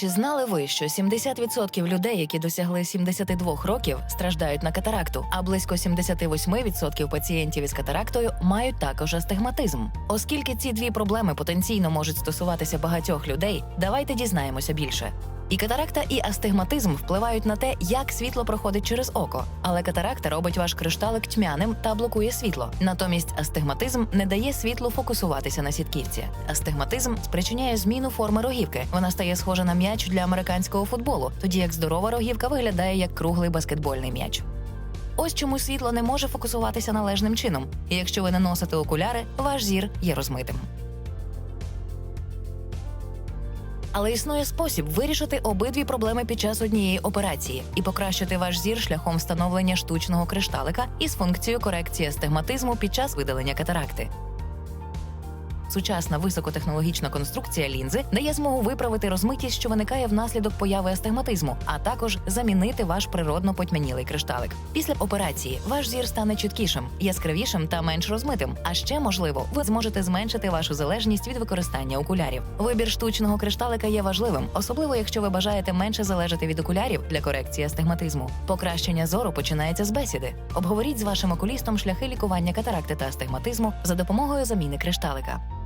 Чи знали ви, що 70% людей, які досягли 72 років, страждають на катаракту, а близько 78% пацієнтів із катарактою мають також астигматизм? Оскільки ці дві проблеми потенційно можуть стосуватися багатьох людей, давайте дізнаємося більше. І катаракта, і астигматизм впливають на те, як світло проходить через око. Але катаракта робить ваш кришталик тьмяним та блокує світло. Натомість астигматизм не дає світлу фокусуватися на сітківці. Астигматизм спричиняє зміну форми рогівки. Вона стає схожа на м'яч для американського футболу, тоді як здорова рогівка виглядає як круглий баскетбольний м'яч. Ось чому світло не може фокусуватися належним чином. І якщо ви не носите окуляри, ваш зір є розмитим. Але існує спосіб вирішити обидві проблеми під час однієї операції і покращити ваш зір шляхом встановлення штучного кришталика із функцією корекції астигматизму під час видалення катаракти. Сучасна високотехнологічна конструкція лінзи дає змогу виправити розмитість, що виникає внаслідок появи астигматизму, а також замінити ваш природно потьмянілий кришталик. Після операції ваш зір стане чіткішим, яскравішим та менш розмитим. А ще можливо, ви зможете зменшити вашу залежність від використання окулярів. Вибір штучного кришталика є важливим, особливо якщо ви бажаєте менше залежати від окулярів для корекції астигматизму. Покращення зору починається з бесіди. Обговоріть з вашим окулістом шляхи лікування катаракти та астигматизму за допомогою заміни кришталика.